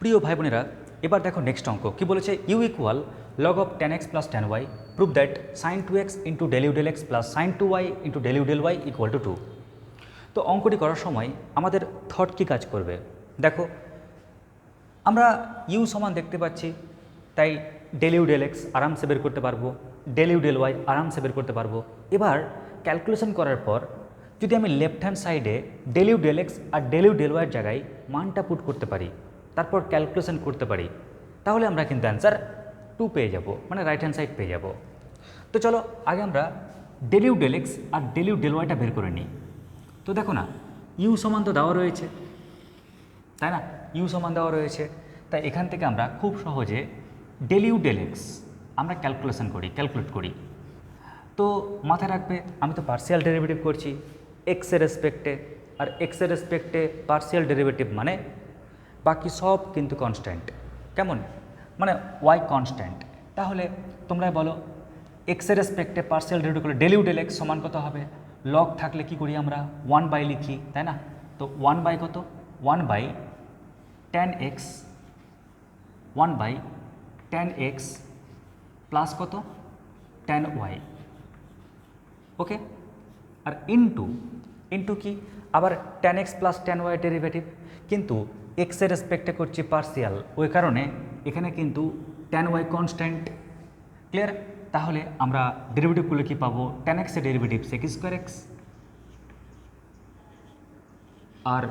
প্রিয় ভাই বোনেরা এবার দেখো নেক্সট অঙ্ক। কি বলেছে? U equal log of tan x plus tan y prove that sine two x into del u del x plus sine two y into del u del y equal to two তো অঙ্কটি করার সময় আমাদের thought কী কাজ করবে? দেখো, আমরা you সমান দেখতে পাচ্ছি, তাই ডেলিউ ডেল এক্স আরামসে বের করতে পারব ডেলিউ ডেল ওয়াই আরামসে বের করতে পারব। এবার ক্যালকুলেশন করার পর যদি আমি লেফট হ্যান্ড সাইডে ডেলিউ ডেল এক্স আর ডেলিউ ডেল ওয়াইয়ের জায়গায় মানটা পুট করতে পারি তারপর ক্যালকুলেশন করতে পারি, তাহলে আমরা কিন্তু অ্যান্সার টু পেয়ে যাব মানে রাইট হ্যান্ড সাইড পেয়ে যাব। তো চলো, আগে আমরা ডেলিউ ডেল এক্স আর ডেলিউ ডেল ওয়াইটা বের করে নিই। তো দেখো না ইউ সমান তো দেওয়া রয়েছে, তাই না? ইউ সমান দেওয়া রয়েছে, তাই এখান থেকে আমরা খুব সহজে ডেলিউ ডেলেক্স আমরা ক্যালকুলেশন করি ক্যালকুলেট করি। তো মাথায় রাখবে, আমি তো পার্সিয়াল ডেরিভেটিভ করছি এক্সের রেসপেক্টে আর এক্সের রেসপেক্টে পার্সিয়াল ডেরিভেটিভ মানে বাকি সব কিন্তু কনস্ট্যান্ট কেমন? মানে ওয়াই কনস্ট্যান্ট তাহলে তোমরাই বলো এক্সের রেসপেক্টে পার্সিয়াল ডেরিভেটিভ করলে ডেলিউ ডেল এক্স সমান কত হবে? লগ থাকলে কি করি আমরা? ওয়ান বাই লিখি, তাই না? তো ওয়ান বাই কত? One by tan x one by tan x plus কত? টেন ওয়াই ওকে আর ইনটু ইনটু কি? আবার tan x plus tan y derivative কিন্তু এক্সের রেসপেক্টে করছি পার্সিয়াল ওই কারণে এখানে কিন্তু টেন ওয়াই কনস্ট্যান্ট ক্লিয়ার তাহলে আমরা ডেরিভেটিভগুলো কি পাবো? টেন এক্সের ডেরিভেটিভ সেক স্কোয়ার এক্স আর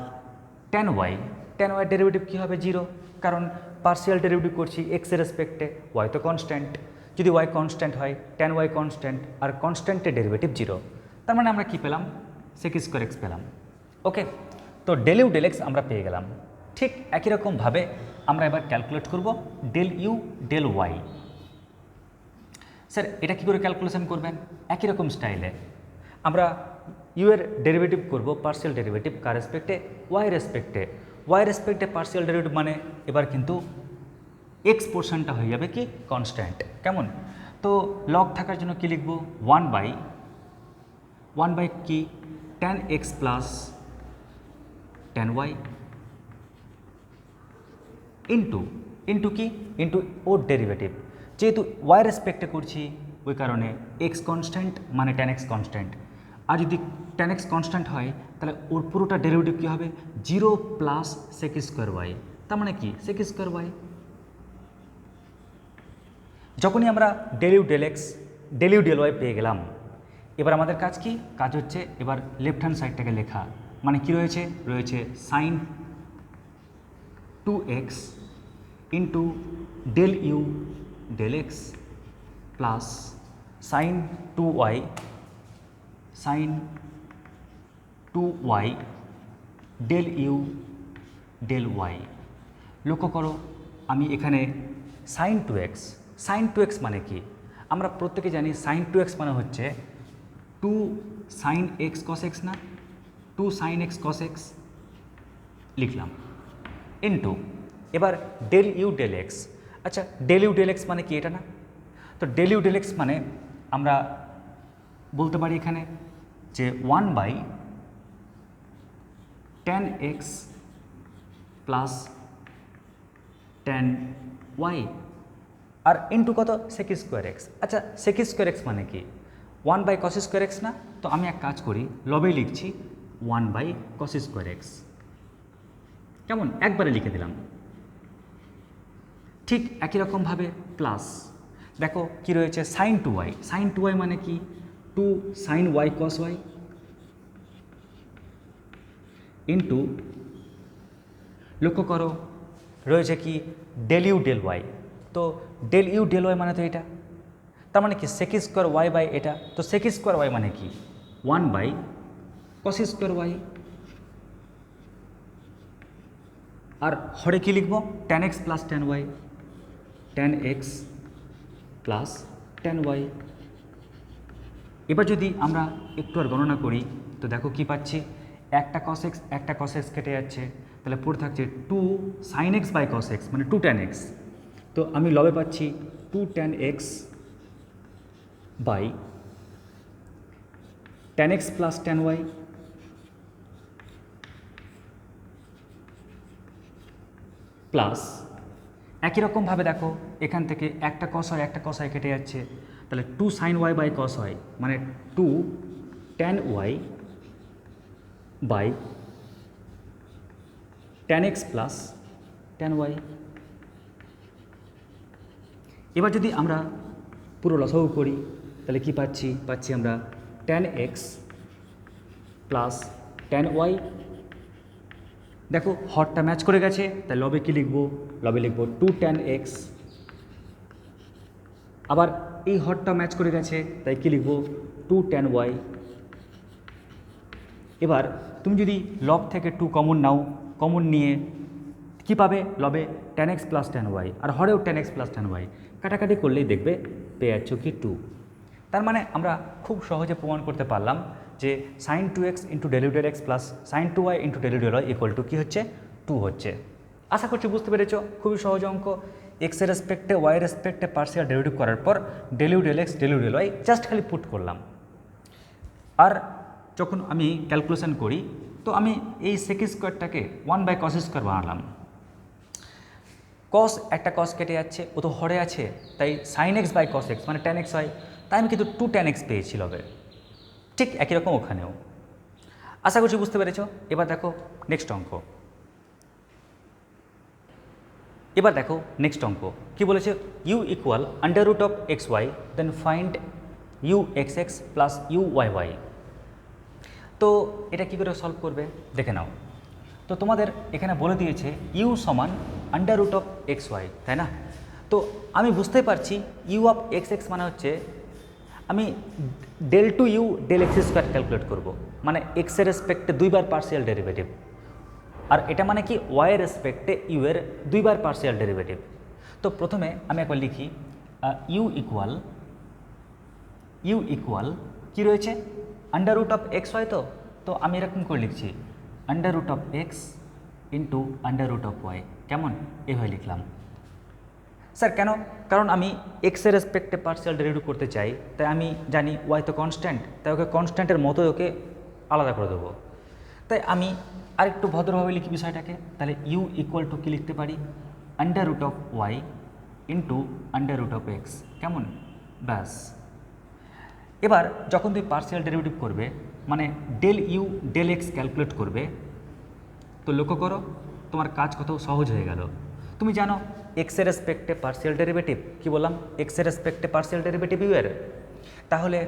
tan y tan y derivative কী হবে? জিরো কারণ পার্সিয়াল ডেরিভেটিভ করছি এক্সের রেসপেক্টে ওয়াই তো কনস্ট্যান্ট যদি ওয়াই কনস্ট্যান্ট হয় টেন ওয়াই কনস্ট্যান্ট আর কনস্ট্যান্টের ডেরিভেটিভ জিরো তার মানে আমরা কী পেলাম? সেক স্কোয়ার এক্স পেলাম। ওকে তো ডেলিউ ডেল এক্স আমরা পেয়ে গেলাম। ঠিক একই রকমভাবে আমরা এবার ক্যালকুলেট করব del u del y sir এটা কী করে ক্যালকুলেশন করবেন? একই রকম স্টাইলে আমরা ইউ এর ডেরিভেটিভ করব পার্সিয়াল ডেরিভেটিভ কার রেসপেক্টে ওয়াই রেসপেক্টে ওয়াই রেসপেক্টে পার্সিয়াল ডেরিভেটিভ মানে এবার কিন্তু এক্স পোর্শনটা হয়ে যাবে কি? কনস্ট্যান্ট কেমন? তো লগ থাকার জন্য কি লিখব? ওয়ান বাই ওয়ান বাই কি? Tan x plus tan y into into কি? ইন্টু ওর ডেরিভেটিভ যেহেতু ওয়াই রেসপেক্টে করছি, ওই কারণে এক্স কনস্ট্যান্ট মানে টেন এক্স কনস্ট্যান্ট আর যদি টেন এক্স কনস্ট্যান্ট হয়, তাহলে ওর পুরোটা ডেরিভেটিভ কী হবে? Zero plus sec square y তার মানে কি? সেক স্কোয়ার ওয়াই যখনই আমরা del u del x del u del y পেয়ে গেলাম, এবার আমাদের কাজ কি? কাজ হচ্ছে এবার লেফট হ্যান্ড সাইডটাকে লেখা। মানে কি রয়েছে? রয়েছে sine two x u del x plus sine two y sine two y del u del y লক্ষ্য করো, আমি এখানে sine two x sine two x মানে কি? আমরা প্রত্যেকে জানি সাইন টু এক্স মানে হচ্ছে two sine x cos x না two sine x cos x লিখলাম। ইন্টু এবার ডেল ইউ ডেল এক্স আচ্ছা ডেল ইউ ডেল এক্স মানে কি এটা না? তো ডেল ইউ ডেল এক্স মানে আমরা বলতে পারি এখানে যে one by tan x plus tan y R into কত? সেক স্কোয়ার এক্স আচ্ছা সেক স্কোয়ার এক্স মানে কি? One by cos square x না? তো আমি এক কাজ করি, লবেই লিখছি one by cos square x কেমন? একবারে লিখে দিলাম। ঠিক একই রকমভাবে প্লাস দেখো কি রয়েছে? Sine two y sine two y মানে কি? Two sine y cos y into লক্ষ্য করো, রয়েছে কি? ডেল ইউ ডেল ওয়াই তো ডেল ইউ ডেল ওয়াই মানে তো এটা। তার মানে কি? সেক স্কোয়ার ওয়াই বাই এটা। তো সেক স্কোয়ার ওয়াই মানে কি? One by cos square y আর হরে কি লিখব? Tan x plus tan y tan x plus tan y এবার যদি আমরা একটু আর গণনা করি, তো দেখো কি পাচ্ছি? একটা কস এক্স একটা কস এক্স কেটে যাচ্ছে। তাহলে পড়ে থাকছে two sine x by cos x মানে টু টেন এক্স তো আমি লবে পাচ্ছি two tan x by tan x plus tan y plus একই রকমভাবে দেখো, এখান থেকে একটা কস হয়, একটা কস হয় কেটে যাচ্ছে। তাহলে two sine y by cos হয় মানে two tan y by tan x plus tan y এবার যদি আমরা পুরো লসাগু করি, তাহলে কি পাচ্ছি? পাচ্ছি আমরা tan x plus tan y দেখো, হরটা ম্যাচ করে গেছে, তাই লবে কি লিখব? লবে লিখব টু টেন এক্স আবার এই হরটা ম্যাচ করে গেছে, তাই কি লিখব? টু টেন ওয়াই এবার তুমি যদি লব থেকে টু কমন নাও কমন নিয়ে, কি পাবে? লবে tan x plus tan y আর হরেও tan x plus tan y কাটাকাটি করলেই দেখবে, পেয়ে যাচ্ছ কি টু তার মানে আমরা খুব সহজে প্রমাণ করতে পারলাম যে sine two x into del u del x plus sine two y into del u del y equal to কী হচ্ছে? টু হচ্ছে। আশা করছি বুঝতে পেরেছ? খুবই সহজ অঙ্ক। এক্সের রেসপেক্টে ওয়াই রেসপেক্টে পার্সিয়াল ডেলিউটিভ করার পর del u del x del u del y just খালি পুট করলাম। আর যখন আমি ক্যালকুলেশন করি, তো আমি এই সেক স্কোয়ারটাকে ওয়ান বাই কস স্কোয়ার বানালাম। কস একটা কস কেটে যাচ্ছে, ও তো হরে আছে, তাই sine x by cos x মানে টেন এক্স হয় তাই আমি কিন্তু টু টেন এক্স পেয়েছি লবে ঠিক একই রকম ওখানেও। আশা করছি বুঝতে পেরেছ? এবার দেখো নেক্সট অঙ্ক। এবার দেখো নেক্সট অঙ্ক। কি বলেছে? U equal under root of x y then find u x x plus u y y তো এটা কী করে সলভ করবে? দেখে নাও। তো তোমাদের এখানে বলে দিয়েছে ইউ সমান under root of x y তাই না? তো আমি বুঝতে পারছি ইউ অফ এক্স এক্স মানে হচ্ছে আমি del two u del x square calculate করব। মানে এক্সের রেসপেক্টে দুইবার পার্সিয়াল ডেরিভেটিভ আর এটা মানে কি? ওয়াইয়ের রেসপেক্টে ইউ এর দুইবার পার্সিয়াল ডেরিভেটিভ তো প্রথমে আমি একবার লিখি ইউ ইকুয়াল ইউ ইকুয়াল কী রয়েছে? আন্ডার রুট অফ এক্স হয় তো? তো আমি এরকম করে লিখছি under root of x into under root of y কেমন? এভাবে লিখলাম। স্যার, কেন? কারণ আমি এক্সের রেসপেক্টে পার্সিয়াল ডেরিভেটিভ করতে চাই, তাই আমি জানি ওয়াই তো কনস্ট্যান্ট তাই ওকে কনস্ট্যান্টের মতোই ওকে আলাদা করে দেবো। তাই আমি আরেকটু ভদ্রভাবে লিখি বিষয়টাকে, তাহলে ইউ ইকুয়াল টু কী লিখতে পারি? Under root of y into under root of x কেমন? ব্যাস। এবার যখন তুমি পার্সিয়াল ডেরিভেটিভ করবে মানে del u del x calculate করবে, তো লক্ষ্য করো, তোমার কাজ কত সহজ হয়ে গেল। তুমি জানো এক্সের রেসপেক্টে পার্সিয়াল ডেরিভেটিভ কী বললাম? এক্সের রেসপেক্টে পার্সিয়াল ডেরিভেটিভ ইউ এর। তাহলে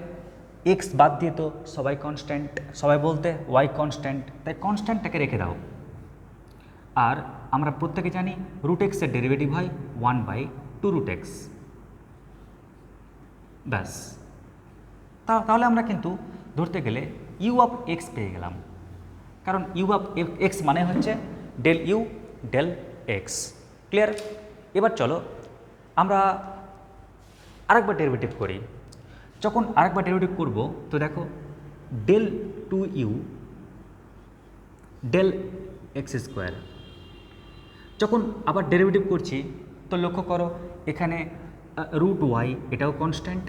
এক্স বাদ দিয়ে তো সবাই কনস্ট্যান্ট সবাই বলতে ওয়াই কনস্ট্যান্ট তাই কনস্ট্যান্টটাকে রেখে দাও। আর আমরা প্রত্যেকে জানি রুট এক্সের ডেরিভেটিভ হয় one by two root x ব্যাস। তাহলে আমরা কিন্তু ধরতে গেলে ইউ অফ এক্স পেয়ে গেলাম। কারণ ইউ অফ এক্স মানে হচ্ছে del u del x clear এবার চলো, আমরা আরেকবার ডেরিভেটিভ করি। যখন আরেকবার ডেরিভেটিভ করব, তো দেখো del two u del x square যখন আবার ডেরিভেটিভ করছি, তো লক্ষ্য করো, এখানে রুট ওয়াই এটাও কনস্ট্যান্ট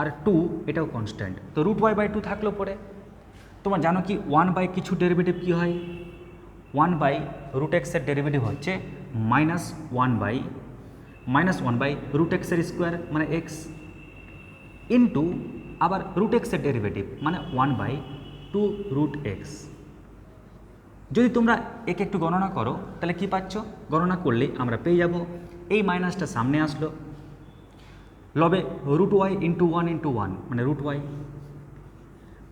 আর টু এটাও কনস্ট্যান্ট তো রুট ওয়াই বাই টু থাকল পরে। তোমার জানো কি ওয়ান বাই কিছু ডেরিভেটিভ কী হয়? ওয়ান বাই রুট এক্সের ডেরিভেটিভ হচ্ছে minus one by minus one by root এক্সের স্কোয়ার মানে এক্স ইন্টু আবার রুট এক্সের ডেরিভেটিভ মানে one by two root x যদি তোমরা একে একটু গণনা করো, তাহলে কি পাচ্ছ? গণনা করলে আমরা পেয়ে যাব। এই মাইনাসটা সামনে আসলো। লবে root y into one into one মানে রুট ওয়াই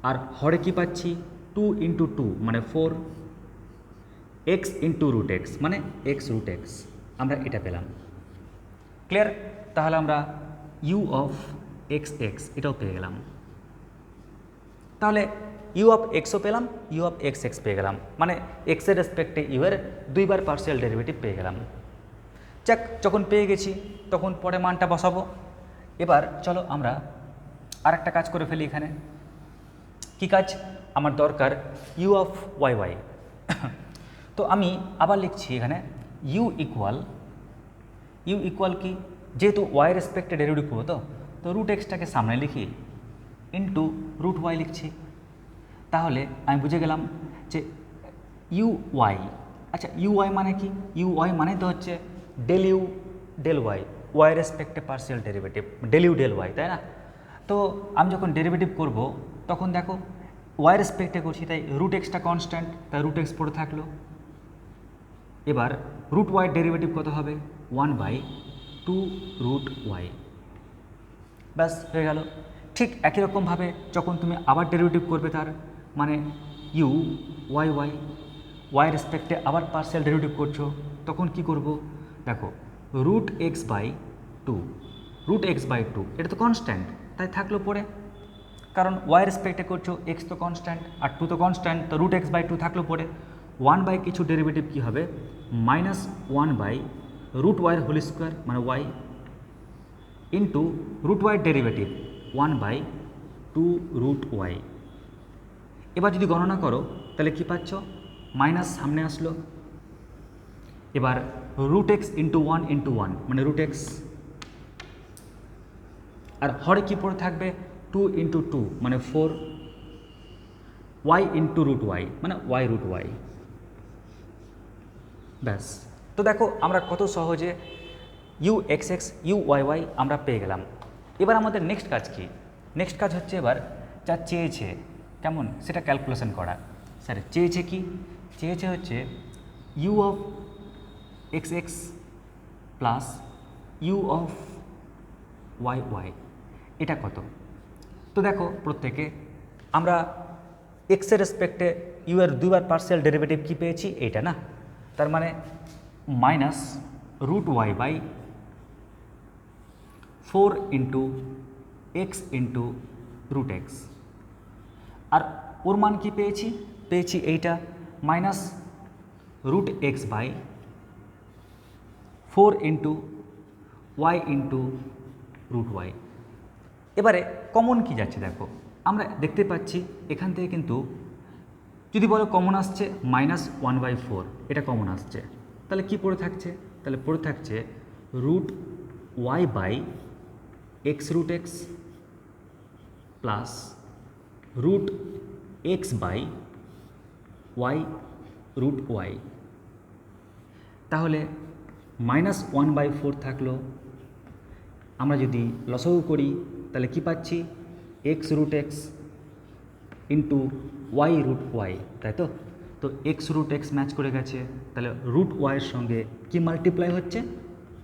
আর হরে কি পাচ্ছি? টু ইন্টু টু মানে four x into root x মানে এক্স রুট এক্স আমরা এটা পেলাম। ক্লিয়ার তাহলে আমরা ইউ অফ এক্স এক্স এটাও পেয়ে গেলাম। তাহলে ইউ অফ এক্সও পেলাম ইউ অফ এক্স এক্স পেয়ে গেলাম। মানে এক্সের রেসপেক্টে ইউ এর দুইবার পার্সিয়াল ডেরিভেটিভ পেয়ে গেলাম। যাক, যখন পেয়ে গেছি, তখন পরে মানটা বসাবো। এবার চলো আমরা আরেকটা কাজ করে ফেলি এখানে। কি কাজ? আমার দরকার ইউ অফ ওয়াই ওয়াই তো আমি আবার লিখছি এখানে ইউ ইকুয়াল ইউ ইকুয়াল কি? যেহেতু ওয়াই রেসপেক্টে ডেরিভেটিভ করব তো তো রুট এক্সটাকে সামনে লিখি ইন্টু রুট ওয়াই লিখছি। তাহলে আমি বুঝে গেলাম যে ইউ ওয়াই আচ্ছা ইউ ওয়াই মানে কি? ইউ ওয়াই মানে তো হচ্ছে del u del y y রেসপেক্টে partial derivative del u del y তাই না? তো আমি যখন ডেরিভেটিভ করব, তখন দেখো ওয়াই রেসপেক্টে করছি, তাই রুট এক্সটা কনস্ট্যান্ট তাই রুট এক্স পড়ে থাকল। এবার রুট ওয়াই ডেরিভেটিভ কত হবে? One by two root y ব্যাস, হয়ে গেল। ঠিক একই রকমভাবে যখন তুমি আবার ডেরিভেটিভ করবে তার মানে ইউ ওয়াই ওয়াই ওয়াই রেসপেক্টে আবার পার্সেল ডেরিভেটিভ করছ, তখন কি করব? দেখো root x by two root x by two এটা তো কনস্ট্যান্ট তাই থাকল পরে। কারণ ওয়াই রেসপেক্টে করছ এক্স তো কনস্ট্যান্ট আর টু তো কনস্ট্যান্ট তো রুট এক্স বাই টু থাকল পরে। ওয়ান বাই কিছু ডেরিভেটিভ কী হবে? মাইনাস ওয়ান বাই রুট ওয়াইয়ের হোল স্কোয়ার মানে ওয়াই ইন্টু রুট ওয়াইয়ের derivative one by two root y এবার যদি গণনা করো, তাহলে কি পাচ্ছ? মাইনাস সামনে আসলো। এবার root x into one into one মানে রুট এক্স আর হরে কী পড়ে থাকবে? টু ইন্টু টু মানে four y into root y মানে ওয়াই রুট ওয়াই ব্যাস। তো দেখো, আমরা কত সহজে u x x u y y আমরা পেয়ে গেলাম। এবার আমাদের নেক্সট কাজ কি? নেক্সট কাজ হচ্ছে এবার যা চেয়েছে, কেমন? সেটা ক্যালকুলেশন করা। স্যার, চেয়েছে কি? চেয়েছে হচ্ছে u of x x plus u of y y এটা কত? তো দেখো, প্রত্যেকে, আমরা এক্সের রেসপেক্টে ইউ এর দুইবার পার্সিয়াল ডেরিভেটিভ কি পেয়েছি? এইটা না? তার মানে minus root y by four into x into root x আর ওর মান কি পেয়েছি? পেয়েছি এইটা minus root x by four into y into root y এবারে কমন কি যাচ্ছে দেখো? আমরা দেখতে পাচ্ছি এখান থেকে কিন্তু যদি বলো কমন আসছে মাইনাস ওয়ান বাই ফোর এটা কমন আসছে। তাহলে কি পড়ে থাকছে? তাহলে পড়ে থাকছে root y by x root x plus root x by y root y তাহলে মাইনাস ওয়ান বাই ফোর থাকল। আমরা যদি লসগু করি, তাহলে কি পাচ্ছি? X root x into y root y তাই তো? তো এক্স রুট এক্স ম্যাচ করে গেছে। তাহলে রুট ওয়াইয়ের সঙ্গে কি মাল্টিপ্লাই হচ্ছে?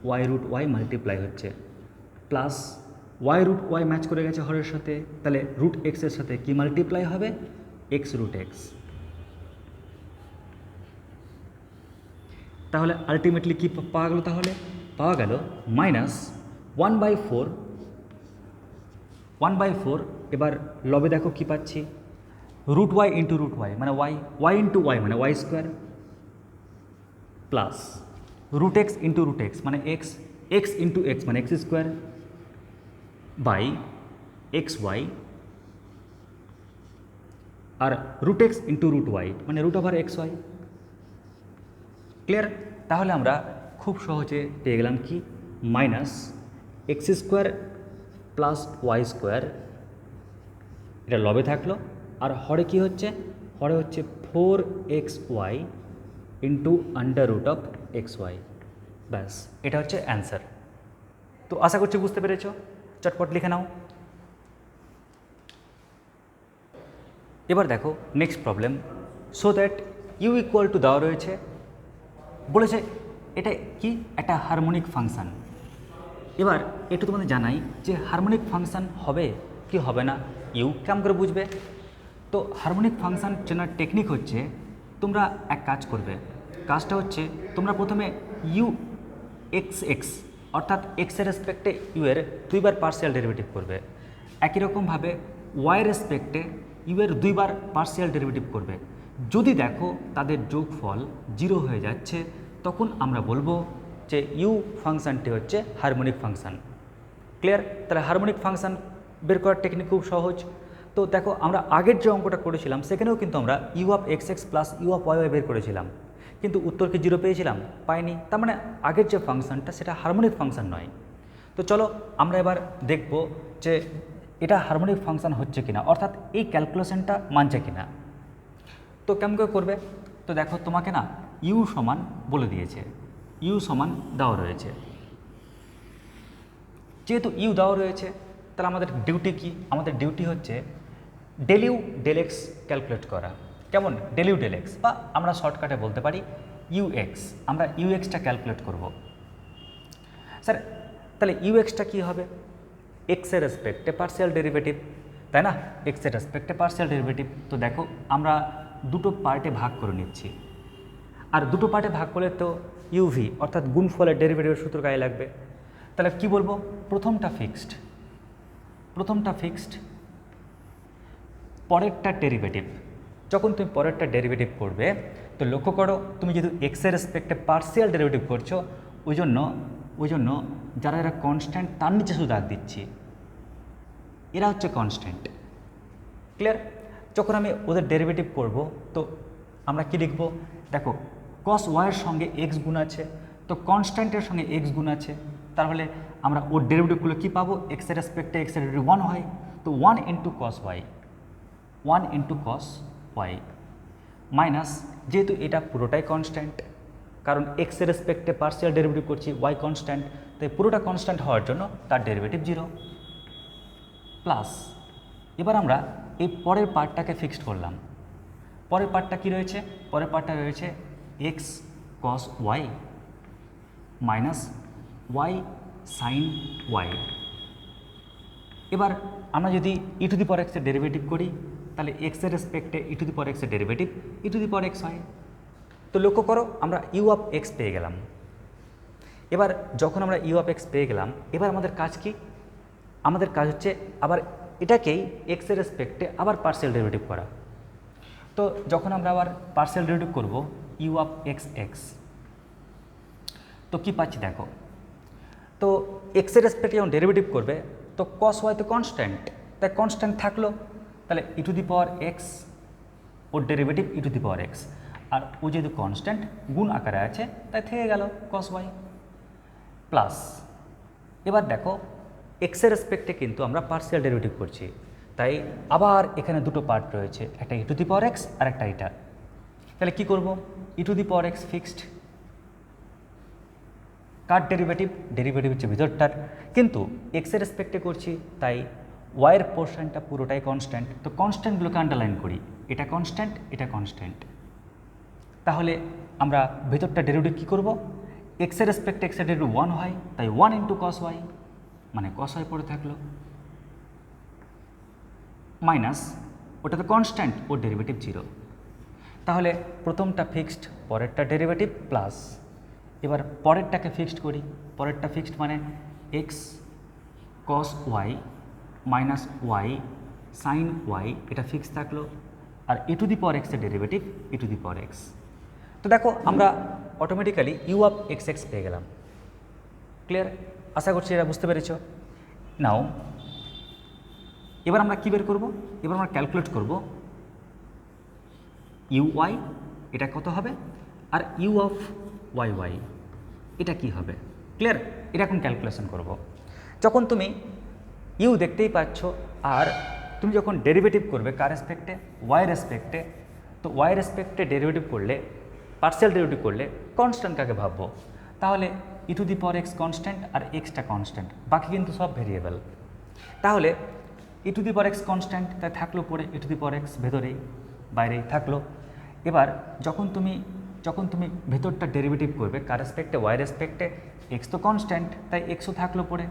ওয়াই রুট ওয়াই মাল্টিপ্লাই হচ্ছে। Plus y root y match করে গেছে হরের সাথে। তাহলে রুট এক্সের সাথে কি মাল্টিপ্লাই হবে? এক্স রুট এক্স তাহলে আলটিমেটলি কী পাওয়া গেল তাহলে? পাওয়া গেল minus one by four one by four এবার লবে দেখো কী পাচ্ছি। Root y into root y মানে ওয়াই ওয়াই ইন্টু ওয়াই মানে y square plus root x into root x মানে এক্স এক্স ইন্টু এক্স মানে x square by x y R root x into root y মানে root over x y clear তাহলে আমরা খুব সহজে পেয়ে গেলাম কি? Minus x square plus y square এটা লবে থাকল। আর হরে কি হচ্ছে? হরে হচ্ছে four x y into under root of x y. ব্যাস, এটা হচ্ছে অ্যান্সার। তো আশা করছি বুঝতে পেরেছ। চটপট লিখে নাও। এবার দেখো next problem so that u equal to দেওয়া রয়েছে। বলেছে, এটা কি? একটা হারমোনিক ফাংশান এবার একটু তোমাদের জানাই যে হারমোনিক ফাংশান হবে কি হবে না? ইউ কেমন করে বুঝবে? তো হারমোনিক ফাংশান চেনার টেকনিক হচ্ছে, তোমরা এক কাজ করবে। কাজটা হচ্ছে, তোমরা প্রথমে ইউ এক্স এক্স অর্থাৎ এক্সের রেসপেক্টে ইউ এর দুইবার পার্সিয়াল ডেরিভেটিভ করবে। একই রকমভাবে ওয়াই রেসপেক্টে ইউ এর দুইবার পার্সিয়াল ডেরিভেটিভ করবে। যদি দেখো তাদের যোগফল জিরো হয়ে যাচ্ছে, তখন আমরা বলব যে ইউ ফাংশানটি হচ্ছে হারমোনিক ফাংশান ক্লিয়ার তাহলে হারমোনিক ফাংশান বের করার টেকনিক খুব সহজ। তো দেখো, আমরা আগের যে অঙ্কটা করেছিলাম, সেখানেও কিন্তু আমরা u of x x plus u of y বের করেছিলাম। কিন্তু উত্তরকে জিরো পেয়েছিলাম? পাইনি। তার মানে আগের যে ফাংশানটা, সেটা হারমোনিক ফাংশান নয়। তো চলো, আমরা এবার দেখব যে এটা হারমোনিক ফাংশান হচ্ছে কিনা, অর্থাৎ এই ক্যালকুলেশনটা মানছে কিনা। তো কেমন করে করবে? তো দেখো, তোমাকে না ইউ সমান বলে দিয়েছে। ইউ সমান দেওয়া রয়েছে। যেহেতু ইউ দেওয়া রয়েছে, তাহলে আমাদের ডিউটি কি? আমাদের ডিউটি হচ্ছে ডেলিউ ডেলেক্স ক্যালকুলেট করা। কেমন? ডেলিউ ডেলেক্স বা আমরা শর্টকাটে বলতে পারি ইউএক্স আমরা ইউএক্সটা ক্যালকুলেট করব। স্যার, তাহলে ইউএক্সটা কী হবে? এক্সের রেসপেক্টে পার্সিয়াল ডেরিভেটিভ তাই না? এক্সের রেসপেক্টে পার্সিয়াল ডেরিভেটিভ তো দেখো, আমরা দুটো পার্টে ভাগ করে নিচ্ছি। আর দুটো পার্টে ভাগ করলে তো ইউভি অর্থাৎ গুণফলের ডেরিভেটিভের সূত্র গায়ে লাগবে। তাহলে কি বলব? প্রথমটা ফিক্সড প্রথমটা ফিক্সড পরেরটা ডেরিভেটিভ যখন তুমি পরেরটা ডেরিভেটিভ করবে, তো লক্ষ্য করো, তুমি যেহেতু এক্সের রেসপেক্টে পার্সিয়াল ডেরিভেটিভ করছ ওই জন্য ওই জন্য যারা যারা কনস্ট্যান্ট তার নিচে শুধু দাগ দিচ্ছি। এরা হচ্ছে কনস্ট্যান্ট ক্লিয়ার যখন আমি ওদের ডেরিভেটিভ করব, তো আমরা কি লিখব? দেখো কস ওয়াইয়ের সঙ্গে এক্স গুণ আছে, তো কনস্ট্যান্টের সঙ্গে এক্স গুণ আছে তাহলে আমরা ওর ডেরিভেটিভগুলো কী পাবো? এক্সের রেসপেক্টে এক্সের ওয়ান হয়, তো one into cos y one into cos y minus যেহেতু এটা পুরোটাই কনস্ট্যান্ট কারণ এক্সের রেসপেক্টে পার্সিয়াল ডেরিভেটিভ করছি ওয়াই কনস্ট্যান্ট তাই পুরোটা কনস্ট্যান্ট হওয়ার জন্য তার ডেরিভেটিভ জিরো প্লাস এবার আমরা এই পরের পার্টটাকে ফিক্সড করলাম। পরের পার্টটা কি রয়েছে? পরের পার্টটা রয়েছে x cos y minus y sine y এবার আমরা যদি ই টু দি পর এক্সের ডেরিভেটিভ করি তাহলে এক্সের রেসপেক্টে ই টু দি পর এক্সের derivative e to the power x হয় তো লক্ষ্য করো, আমরা ইউ অফ এক্স পেয়ে গেলাম। এবার যখন আমরা ইউ অফ এক্স পেয়ে গেলাম, এবার আমাদের কাজ কি? আমাদের কাজ হচ্ছে আবার এটাকেই এক্সের রেসপেক্টে আবার পার্সেল ডেরিভেটিভ করা। তো যখন আমরা আবার পার্সেল ডেরিভেটিভ করব ইউ অফ এক্স এক্স তো কী পাচ্ছি দেখো? তো এক্সের রেসপেক্টে যখন ডেরিভেটিভ করবে, তো কস ওয়াই তো কনস্ট্যান্ট তাই কনস্ট্যান্ট থাকল। তাহলে e to the power x or derivative e to the power x আর ও যেহেতু কনস্ট্যান্ট গুণ আকারে আছে, তাই থেকে গেল কস ওয়াই প্লাস এবার দেখো এক্সের রেসপেক্টে কিন্তু আমরা পার্সিয়াল ডেরিভেটিভ করছি। তাই আবার এখানে দুটো পার্ট রয়েছে, একটা ই টু দি পাওয়ার এক্স আর একটা এটা তাহলে কী করব? E to the power x fixed car derivative derivative হচ্ছে ভিতরটার। কিন্তু এক্সের রেসপেক্টে করছি, তাই ওয়াইয়ের পোর্শনটা পুরোটাই কনস্ট্যান্ট তো কনস্ট্যান্টগুলোকে আন্ডারলাইন করি। এটা কনস্ট্যান্ট এটা কনস্ট্যান্ট তাহলে আমরা ভেতরটা ডেরিভেটিভ কী করব? এক্সের রেসপেক্টে এক্সের ডেরিভেটিভ ওয়ান হয়, তাই ওয়ান ইন্টু কস ওয়াই মানে কস ওয়াই পড়ে থাকল। মাইনাস ওটা তো কনস্ট্যান্ট ওর ডেরিভেটিভ জিরো তাহলে প্রথমটা ফিক্সড পরেরটা ডেরিভেটিভ প্লাস এবার পরেরটাকে ফিক্সড করি। পরেরটা ফিক্সড মানে x cos y minus y sine y এটা ফিক্স থাকল। আর ই টু দি পাওয়ার এক্সের derivative e to the power x তো দেখো, আমরা automatically u of x x পেয়ে গেলাম। ক্লিয়ার আশা করছি এরা বুঝতে পেরেছ। নাও এবার আমরা কী বের করব? এবার আমরা ক্যালকুলেট করব ইউ ওয়াই এটা কত হবে? আর ইউ অফ ওয়াই ওয়াই এটা কি হবে? ক্লিয়ার এটা এখন ক্যালকুলেশন করব। যখন তুমি ইউ দেখতেই পাচ্ছ। আর তুমি যখন ডেরিভেটিভ করবে, কার রেসপেক্টে ওয়াই রেসপেক্টে তো ওয়াই রেসপেক্টে ডেরিভেটিভ করলে পার্সিয়াল ডেরিভেটিভ করলে কনস্ট্যান্ট কাকে ভাববো? তাহলে e to the power x constant আর এক্সটা কনস্ট্যান্ট বাকি কিন্তু সব ভেরিয়েবল তাহলে e to the power x constant তাই থাকল পরে ই টু দি পাওয়ার এক্স ভেতরেই, বাইরেই থাকল। এবার যখন তুমি যখন তুমি ভেতরটা ডেরিভেটিভ করবে, কার রেসপেক্টে ওয়াই রেসপেক্টে এক্স তো কনস্ট্যান্ট তাই এক্সও থাকল পরে।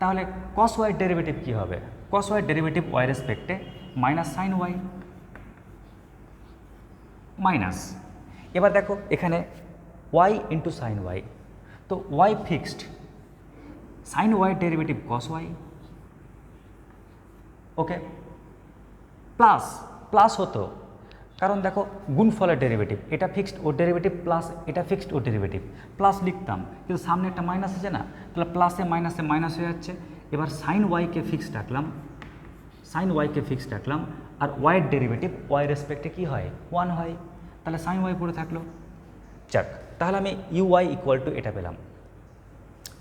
তাহলে কস ওয়াই ডেরিভেটিভ কী হবে? কস ওয়াই ডেরিভেটিভ ওয়াই রেসপেক্টে মাইনাস সাইন ওয়াই মাইনাস এবার দেখো এখানে ওয়াই ইন্টু সাইন ওয়াই তো y fixed sine y derivative cos y okay plus plus হতো। কারণ দেখো গুণফলের ডেরিভেটিভ এটা ফিক্সড ওর ডেরিভেটিভ প্লাস এটা ফিক্সড ওর ডেরিভেটিভ প্লাস লিখতাম, কিন্তু সামনে একটা মাইনাস আছে না, তাহলে প্লাসে মাইনাসে মাইনাস হয়ে যাচ্ছে, এবার সাইন ওয়াইকে ফিক্সড রাখলাম সাইন ওয়াইকে ফিক্সড রাখলাম আর ওয়াইয়ের ডেরিভেটিভ ওয়াই রেসপেক্টে কী হয়? ওয়ান হয়, তাহলে সাইন ওয়াই পড়ে থাকল, যাক, তাহলে আমি ইউ ওয়াই ইকুয়াল টু এটা পেলাম,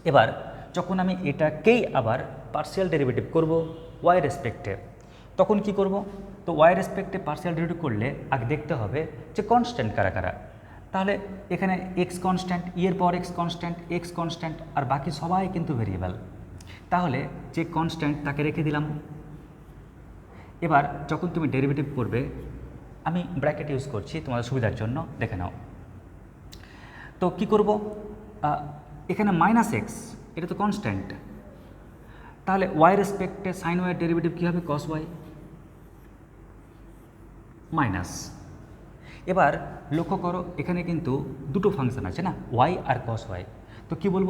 এবার যখন আমি এটাকেই আবার পার্সিয়াল ডেরিভেটিভ করব ওয়াই রেসপেক্টে তখন কি করব? তো ওয়াই রেসপেক্টে পার্সিয়াল ডেরিভেটিভ করলে আগে দেখতে হবে যে কনস্ট্যান্ট কারা কারা। তাহলে এখানে এক্স কনস্ট্যান্ট ইয়ের পর এক্স কনস্ট্যান্ট এক্স কনস্ট্যান্ট আর বাকি সবাই কিন্তু ভেরিয়েবল তাহলে যে কনস্ট্যান্ট তাকে রেখে দিলাম। এবার যখন তুমি ডেরিভেটিভ করবে, আমি ব্র্যাকেট ইউজ করছি তোমাদের সুবিধার জন্য, দেখে নাও। তো কি করব? এখানে মাইনাস এক্স এটা তো কনস্ট্যান্ট তাহলে ওয়াই রেসপেক্টে সাইন ওয়াই ডেরিভেটিভ কী হবে কস ওয়াই মাইনাস। এবার লক্ষ্য করো, এখানে কিন্তু দুটো ফাংশন আছে না ওয়াই আর কস ওয়াই তো কি বলব?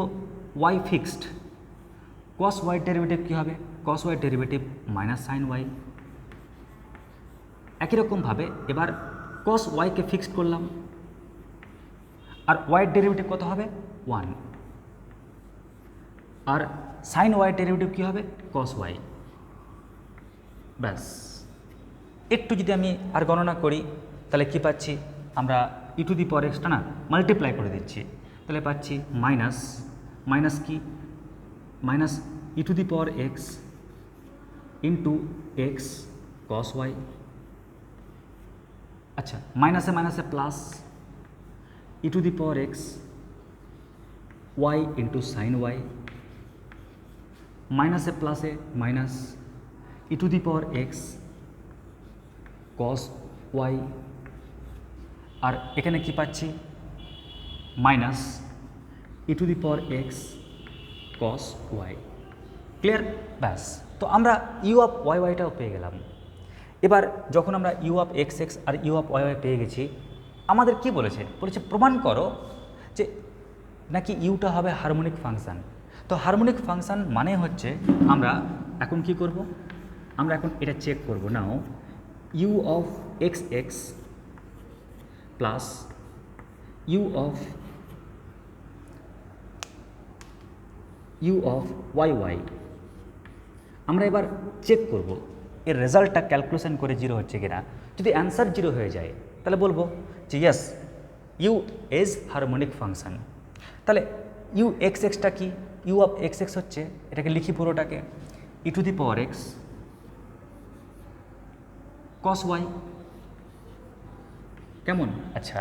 Y fixed cos y derivative কী হবে? Cos y derivative minus sine y একই রকমভাবে এবার কস ওয়াইকে ফিক্সড করলাম। আর ওয়াইয়ের ডেরিভেটিভ কত হবে? ওয়ান আর সাইন ওয়াই ডেরিভেটিভ কী হবে? কস ওয়াই ব্যাস। একটু যদি আমি আর গণনা করি, তাহলে কি পাচ্ছি? আমরা ই টু দি পাওয়ার এক্সটা না মাল্টিপ্লাই করে দিচ্ছি। তাহলে পাচ্ছি মাইনাস মাইনাস কি? Minus e to the power x into x cos y আচ্ছা মাইনাসে মাইনাসে plus e to the power x y into sine y মাইনাসে প্লাসে minus e to the power x cos y আর এখানে কি পাচ্ছি? Minus e to the power x cos y clear ব্যাস। তো আমরা ইউ অফ ওয়াই ওয়াইটাও পেয়ে গেলাম। এবার যখন আমরা ইউ অফ এক্স এক্স আর ইউ অফ ওয়াই ওয়াই পেয়ে গেছি, আমাদের কি বলেছে? বলেছে, প্রমাণ করো যে নাকি ইউটা হবে হারমোনিক ফাংশান তো হারমোনিক ফাংশান মানে হচ্ছে আমরা এখন কি করব? আমরা এখন এটা চেক করব। Now u of x x plus u of u of y y আমরা এবার চেক করব। এর রেজাল্টটা ক্যালকুলেশন করে জিরো হচ্ছে কিনা। যদি অ্যান্সার জিরো হয়ে যায়, তাহলে বলব যে yes u is harmonic function তাহলে ইউ এক্স এক্সটা কি? ইউ অফ এক্স এক্স হচ্ছে, এটাকে লিখি পুরোটাকে। E to the power x cos y কেমন? আচ্ছা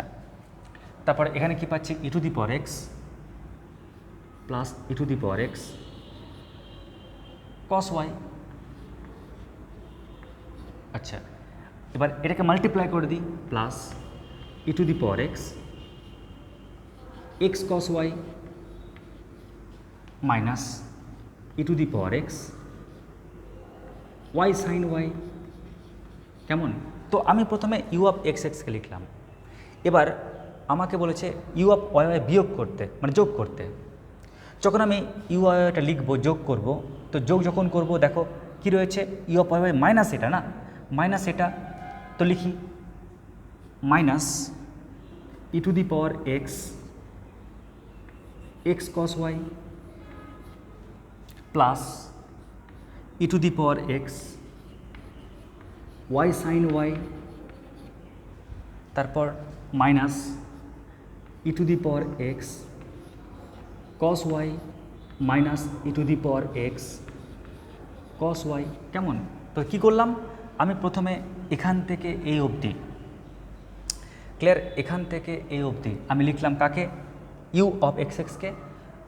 তারপরে এখানে কি পাচ্ছি? E to the power x plus e to the power x cos y আচ্ছা এবার এটাকে মাল্টিপ্লাই করে দিই plus e to the power x x cos y minus e to the power x y sine y কেমন? তো আমি প্রথমে you of x এক্সকে লিখলাম। এবার আমাকে বলেছে ইউ অফ ওয়াই বিয়োগ করতে মানে যোগ করতে। যখন আমি ইউ ওয়াইটা লিখব, যোগ করব, তো যোগ যখন করব, দেখো কি রয়েছে? ইউ অফ ওয়াই মাইনাস এটা না? মাইনাস এটা, তো লিখি minus e to the power x x cos y plus e to the power x y sine y তারপর minus e to the power x cos y minus e to the power x cos y কেমন? তো কী করলাম? আমি প্রথমে এখান থেকে এই অবধি ক্লিয়ার এখান থেকে এই অবধি, আমি লিখলাম কাকে? ইউ অফ এক্স এক্সকে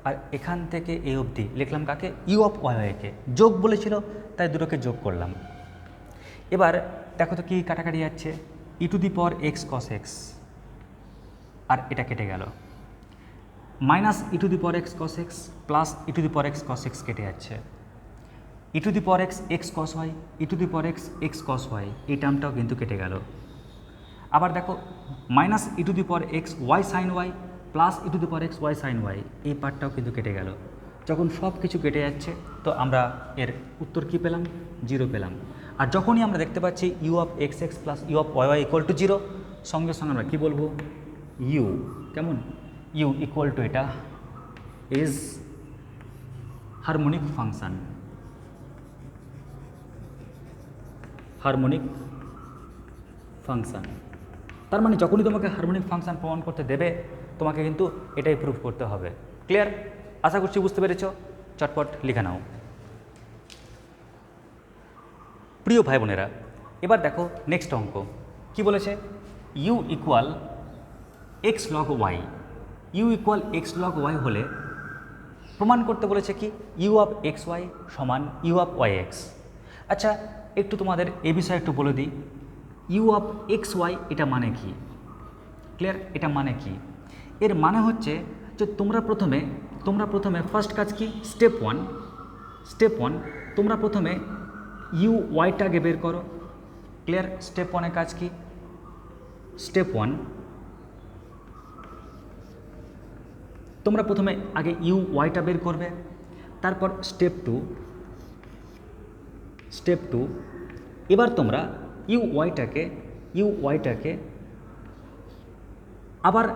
আর এখান থেকে এই অবধি লিখলাম কাকে? ইউ অফ ওয়াই ওয়াইকে যোগ বলেছিল, তাই দুটোকে যোগ করলাম। এবার দেখো তো কি কাটাকাটি যাচ্ছে। ই to the power x cos x আর এটা কেটে গেল। Minus e to the power x cos x plus e to the power x cos x কেটে যাচ্ছে। E to the power x x cos y e to the power x x cos Y এই টার্মটাও কিন্তু কেটে গেল। আবার দেখো minus e to the power x y sine y plus e to the power x y sin y এই পার্টটাও কিন্তু কেটে গেল। যখন সব কিছু কেটে যাচ্ছে, তো আমরা এর উত্তর কী পেলাম? জিরো পেলাম। আর যখনই আমরা দেখতে পাচ্ছি u of x x plus u of y y equal to zero সঙ্গে সঙ্গে আমরা কী বলব? ইউ কেমন? ইউ ইকুয়াল টু এটা is harmonic function harmonic function তার মানে যখনই তোমাকে হারমোনিক ফাংশন প্রমাণ করতে দেবে, তোমাকে কিন্তু এটাই প্রুভ করতে হবে। ক্লিয়ার আশা করছি বুঝতে পেরেছ? চটপট লিখে নাও। প্রিয় ভাই বোনেরা এবার দেখো নেক্সট অঙ্ক। কি বলেছে? U equal x log y u equal x log y হলে প্রমাণ করতে বলেছে কি? ইউ অফ এক্স ওয়াই সমান ইউ অফ ওয়াই এক্স আচ্ছা একটু তোমাদের এ বিষয়ে একটু বলে দিই। ইউ অফ এক্স ওয়াই এটা মানে কি? ক্লিয়ার এটা মানে কি? এর মানে হচ্ছে যে তোমরা প্রথমে তোমরা প্রথমে ফার্স্ট কাজ কি? স্টেপ ওয়ান স্টেপ ওয়ান তোমরা প্রথমে ইউ ওয়াইটাকে বের করো। ক্লিয়ার? স্টেপ ওয়ানের কাজ কি? স্টেপ ওয়ান তোমরা প্রথমে আগে ইউ ওয়াইটা বের করবে, তারপর স্টেপ টু স্টেপ টু এবার তোমরা ইউ ওয়াইটাকে ইউ ওয়াইটাকে আবার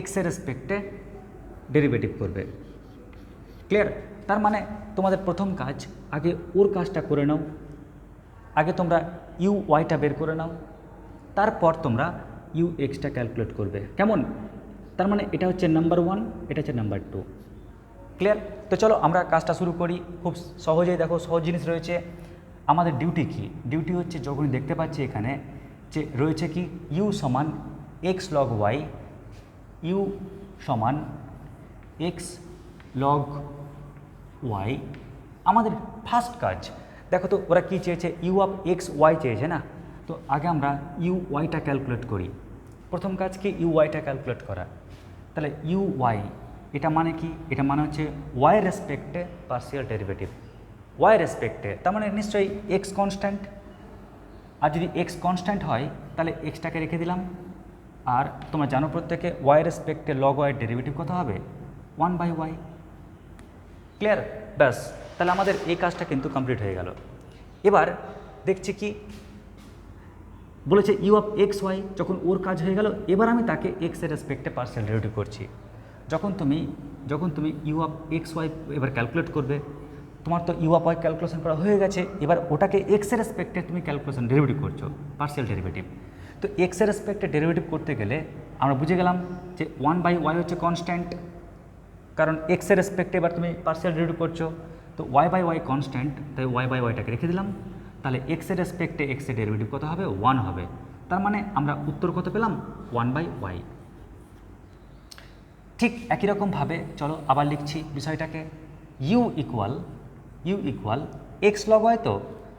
এক্সের রেসপেক্টে ডেরিভেটিভ করবে। ক্লিয়ার? তার মানে তোমাদের প্রথম কাজ, আগে ওর কাজটা করে নাও। আগে তোমরা ইউ ওয়াইটা বের করে নাও, তারপর তোমরা ইউ এক্সটা ক্যালকুলেট করবে। কেমন? তার মানে এটা হচ্ছে নাম্বার ওয়ান এটা হচ্ছে নাম্বার টু ক্লিয়ার তো চলো আমরা কাজটা শুরু করি। খুব সহজেই দেখো, সহজ জিনিস রয়েছে। আমাদের ডিউটি কি? ডিউটি হচ্ছে যখনই দেখতে পাচ্ছি এখানে যে রয়েছে কি ইউ সমান এক্স লগ ওয়াই ইউ সমান এক্স লগ ওয়াই আমাদের ফার্স্ট কাজ দেখো তো, ওরা কী চেয়েছে? ইউ অফ এক্স ওয়াই চেয়েছে না? তো আগে আমরা ইউ ওয়াইটা ক্যালকুলেট করি। প্রথম কাজ কি? ইউ ওয়াইটা ক্যালকুলেট করা। তাহলে ইউ ওয়াই এটা মানে কি? এটা মানে হচ্ছে ওয়াই রেসপেক্টে পার্সিয়াল ডেরিভেটিভ ওয়াই রেসপেক্টে তার মানে নিশ্চয়ই এক্স কনস্ট্যান্ট আর যদি এক্স কনস্ট্যান্ট হয়, তাহলে এক্সটাকে রেখে দিলাম। আর তোমরা জানো প্রত্যেকে ওয়াই রেসপেক্টে লগ ওয়াইয়ের ডেরিভেটিভ কত হবে? ওয়ান বাই ওয়াই ক্লিয়ার ব্যাস। তাহলে আমাদের এই কাজটা কিন্তু কমপ্লিট হয়ে গেল। এবার দেখছি কি? বলেছে ইউ অফ এক্স ওয়াই যখন ওর কাজ হয়ে গেল, এবার আমি তাকে এক্সের রেসপেক্টে পার্সেল ডেরিভেটিভ করছি। যখন তুমি যখন তুমি ইউ অফ এক্স ওয়াই এবার ক্যালকুলেট করবে, তোমার তো ইউ অফ ওয়াই ক্যালকুলেশন করা হয়ে গেছে, এবার ওটাকে এক্সের রেসপেক্টে তুমি ক্যালকুলেশন ডেরিভেটিভ করছ পার্সেল ডেরিভেটিভ তো এক্সের রেসপেক্টে ডেরিভেটিভ করতে গেলে আমরা বুঝে গেলাম যে ওয়ান বাই ওয়াই হচ্ছে কনস্ট্যান্ট কারণ এক্সের রেসপেক্টে এবার তুমি পার্সেল ডেরিভেটিভ করছ। তো ওয়াই বাই ওয়াই কনস্ট্যান্ট তাই ওয়াই বাই ওয়াইটাকে রেখে দিলাম। তাহলে এক্সের রেসপেক্টে এক্সের ডেরিভেটিভ কত হবে? ওয়ান হবে। তার মানে আমরা উত্তর কত পেলাম? ওয়ান বাই ওয়াই ঠিক একই রকমভাবে চলো আবার লিখছি বিষয়টাকে। U equal u equal x log y তো?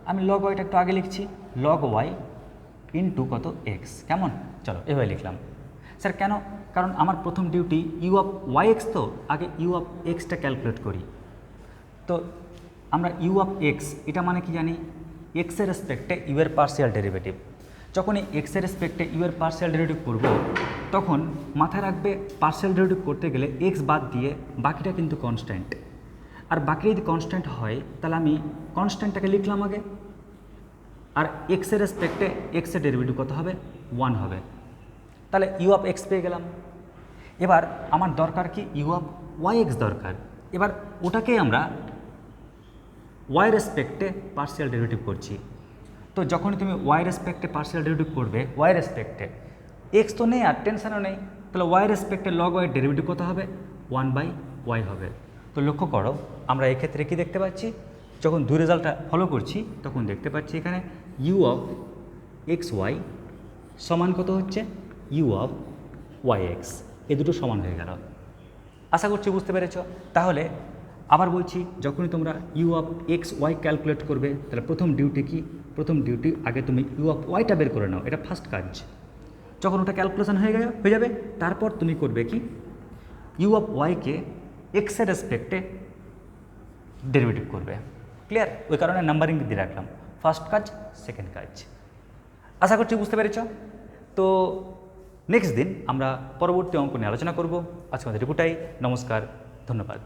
আমি লগ ওয়াইটা একটু আগে লিখছি। লগ ওয়াই ইন্টু কত এক্স কেমন? চলো এভাবে লিখলাম। স্যার, কেন? কারণ আমার প্রথম duty u of y x তো। আগে ইউ অফ এক্সটা ক্যালকুলেট করি। তো আমরা ইউ অফ এক্স এটা মানে কি জানি? এক্সের রেসপেক্টে ইউ এর পার্সিয়াল ডেরিভেটিভ যখনই এক্সের রেসপেক্টে ইউ এর পার্সিয়াল ডেরিভেটিভ করব, তখন মাথায় রাখবে পার্সিয়াল ডেরিভেটিভ করতে গেলে এক্স বাদ দিয়ে বাকিটা কিন্তু কনস্ট্যান্ট আর বাকি যদি কনস্ট্যান্ট হয়, তাহলে আমি কনস্ট্যান্টটাকে লিখলাম আগে। আর এক্সের রেসপেক্টে এক্সের ডেরিভেটিভ কত হবে? ওয়ান হবে। তাহলে ইউ অফ এক্স পেয়ে গেলাম। এবার আমার দরকার কি? ইউ অফ ওয়াই এক্স দরকার। এবার ওটাকেই আমরা ওয়াই রেসপেক্টে পার্সিয়াল ডেরিভেটিভ করছি। তো যখনই তুমি ওয়াই রেসপেক্টে পার্সিয়াল ডেরিভেটিভ করবে ওয়াই রেসপেক্টে এক্স তো নেই আর টেনশনও নেই, তাহলে ওয়াই রেসপেক্টে লগ ওয়াই ডেরিভেটিভ কত হবে? ওয়ান বাই ওয়াই হবে। তো লক্ষ্য করো, আমরা এক্ষেত্রে কী দেখতে পাচ্ছি? যখন দুই রেজাল্টটা ফলো করছি, তখন দেখতে পাচ্ছি এখানে ইউ অফ এক্স ওয়াই সমান কত হচ্ছে? ইউ অফ ওয়াই এক্স এ দুটো সমান হয়ে গেল। আশা করছি বুঝতে পেরেছ? তাহলে আবার বলছি, যখনই তোমরা u of x y calculate করবে, তাহলে প্রথম ডিউটি কি? প্রথম ডিউটি আগে তুমি ইউ অফ ওয়াইটা বের করে নাও, এটা ফার্স্ট কাজ। যখন ওটা ক্যালকুলেশন হয়ে গেলে, হয়ে যাবে, তারপর তুমি করবে কি? ইউ অফ ওয়াইকে এক্সের রেসপেক্টে ডেরিভেটিভ করবে। ক্লিয়ার ওই কারণে নাম্বারিং দিয়ে রাখলাম। ফার্স্ট কাজ সেকেন্ড কাজ। আশা করছি বুঝতে পেরেছ? তো নেক্সট দিন আমরা পরবর্তী অঙ্ক নিয়ে আলোচনা করব। আজকে আমাদের রিপোর্টাই নমস্কার, ধন্যবাদ।